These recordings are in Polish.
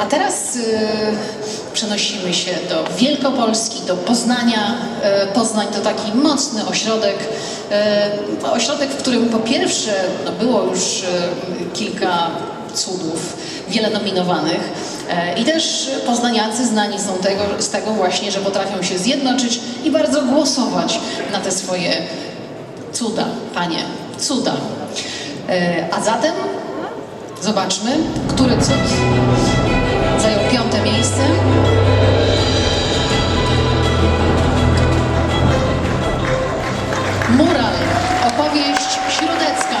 A teraz y, przenosimy się do Wielkopolski, do Poznania. Y, Poznań to taki mocny ośrodek, y, ośrodek, w którym po pierwsze no było już y, kilka cudów, wiele nominowanych i też poznaniacy znani są tego, z tego właśnie, że potrafią się zjednoczyć i bardzo głosować na te swoje cuda, panie, cuda. A zatem zobaczmy, który cud zajął piąte miejsce. Mural, opowieść śródecka.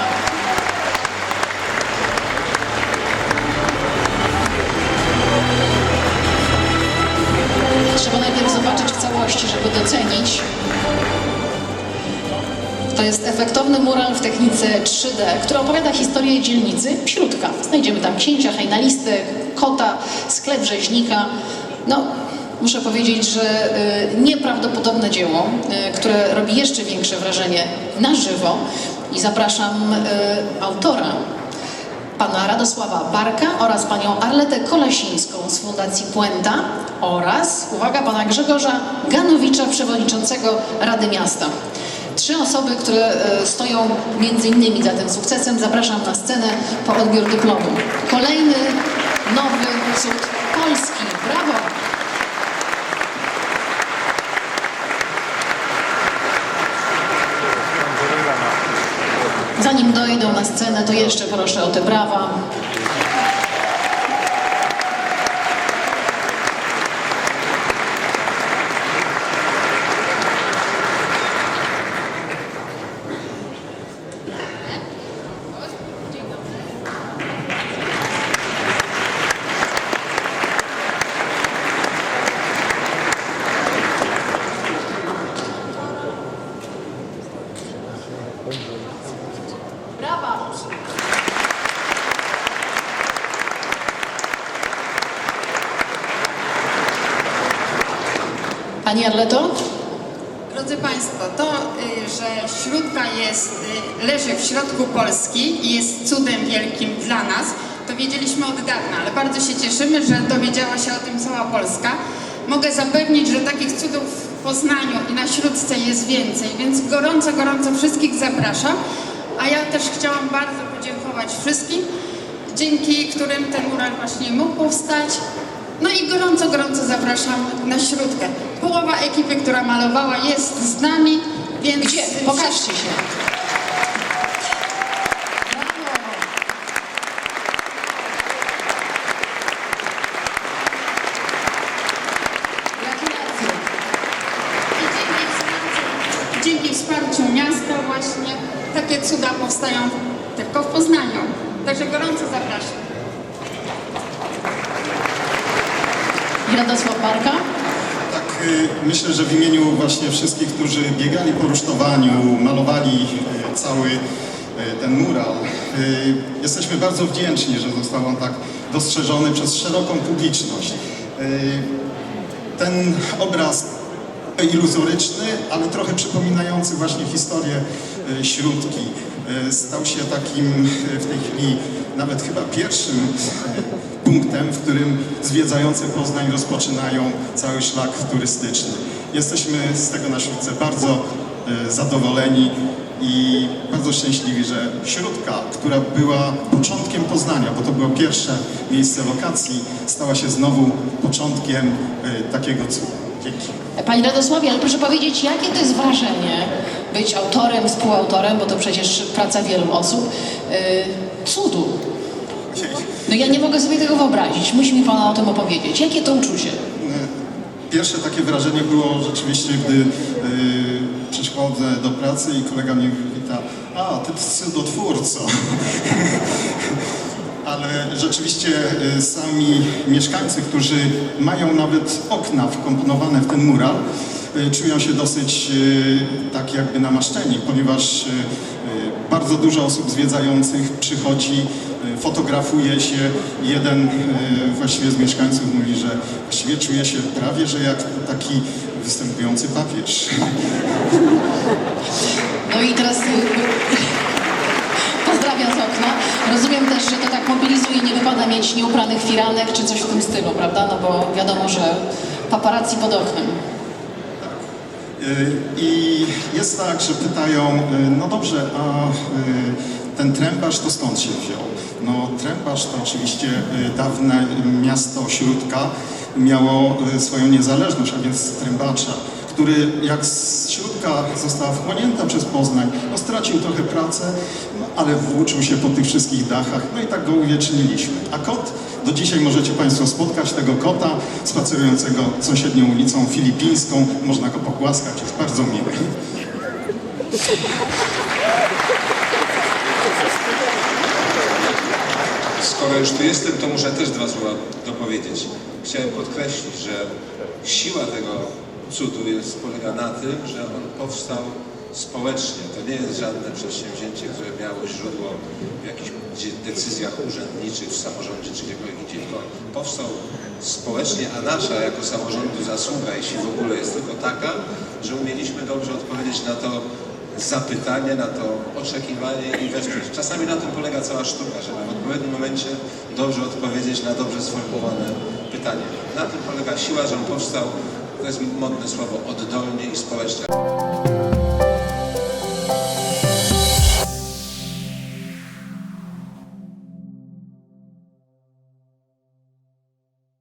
Trzeba najpierw zobaczyć w całości, żeby docenić. To jest efektowny mural w technice 3D, który opowiada historię dzielnicy Śródka. Znajdziemy tam księcia, hejnalisty, kota, sklep rzeźnika. No, muszę powiedzieć, że y, nieprawdopodobne dzieło, y, które robi jeszcze większe wrażenie na żywo. I zapraszam y, autora, pana Radosława Barka oraz panią Arletę Kolasińską z Fundacji Puenta oraz, uwaga, pana Grzegorza Ganowicza, przewodniczącego Rady Miasta. Trzy osoby, które e, stoją między innymi za tym sukcesem. Zapraszam na scenę po odbiór dyplomu. Kolejny nowy cud Polski. Brawo! Zanim dojdą na scenę, to jeszcze proszę o te brawa. Brawa! Pani Arleto? Drodzy Państwo, to, y, że Śródka jest, y, leży w środku Polski i jest cudem wielkim dla nas, to wiedzieliśmy od dawna, ale bardzo się cieszymy, że dowiedziała się o tym cała Polska. Mogę zapewnić, że takich cudów w Poznaniu i na Śródce jest więcej, więc gorąco, gorąco wszystkich zapraszam. A ja też chciałam bardzo podziękować wszystkim, dzięki którym ten mural właśnie mógł powstać. No i gorąco, gorąco zapraszam na śródkę. Połowa ekipy, która malowała jest z nami, więc... Gdzie? Pokażcie się. Dzięki wsparciu miasta właśnie takie cuda powstają tylko w Poznaniu. Także gorąco zapraszam. Radosław Barka? Tak, y, myślę, że w imieniu właśnie wszystkich, którzy biegali po rusztowaniu, malowali y, cały y, ten mural, jesteśmy bardzo wdzięczni, że został on tak dostrzeżony przez szeroką publiczność. Ten obraz iluzoryczny, ale trochę przypominający właśnie historię Śródki, stał się takim w tej chwili nawet chyba pierwszym punktem, w którym zwiedzający Poznań rozpoczynają cały szlak turystyczny. Jesteśmy z tego na Śródce bardzo y, zadowoleni i bardzo szczęśliwi, że Śródka, która była początkiem Poznania, bo to było pierwsze miejsce lokacji, stała się znowu początkiem y, takiego cudu. Dzięki. Pani Radosławie, ale proszę powiedzieć, jakie to jest wrażenie być autorem, współautorem, bo to przecież praca wielu osób, yy, cudu. No ja nie mogę sobie tego wyobrazić. Musi mi Pan o tym opowiedzieć. Jakie to uczucie? Pierwsze takie wrażenie było rzeczywiście, gdy yy, przychodzę do pracy i kolega mnie wita, a ty cudotwórco. Ale rzeczywiście y, sami mieszkańcy, którzy mają nawet okna wkomponowane w ten mural, y, czują się dosyć y, tak jakby namaszczeni, ponieważ bardzo dużo osób zwiedzających przychodzi, y, fotografuje się. Jeden y, właściwie z mieszkańców mówi, że właściwie czuje się prawie, że jak taki występujący papież. No i teraz yy, pozdrawiam. z okna. Rozumiem też, że to tak mobilizuje, nie wypada mieć nieupranych firanek czy coś w tym stylu, prawda? No bo wiadomo, że paparazzi pod oknem. Y, I jest tak, że pytają, y, no dobrze, a y, ten trębacz to skąd się wziął? No trębacz to oczywiście dawne miasto Śródka miało swoją niezależność, a więc trębacza, który jak z Śródka została wchłonięta przez Poznań, no stracił trochę pracę, no, ale włóczył się po tych wszystkich dachach, no i tak go uwieczyniliśmy. A kot, do dzisiaj możecie Państwo spotkać tego kota spacerującego sąsiednią ulicą filipińską, można go pogłaskać, jest bardzo miły. Skoro już tu jestem, to muszę też dwa słowa dopowiedzieć. Chciałem podkreślić, że siła tego cudu jest, polega na tym, że on powstał społecznie. To nie jest żadne przedsięwzięcie, które miało źródło w jakichś decyzjach urzędniczych w samorządzie czy gdziekolwiek tylko powstał społecznie, a nasza jako samorządu zasługa, jeśli w ogóle jest tylko taka, że umieliśmy dobrze odpowiedzieć na to zapytanie, na to oczekiwanie i wesprzeć. Czasami na tym polega cała sztuka, żeby w odpowiednim momencie dobrze odpowiedzieć na dobrze sformułowane pytanie. Na tym polega siła, że on powstał, to jest modne słowo, oddolnie i społecznie.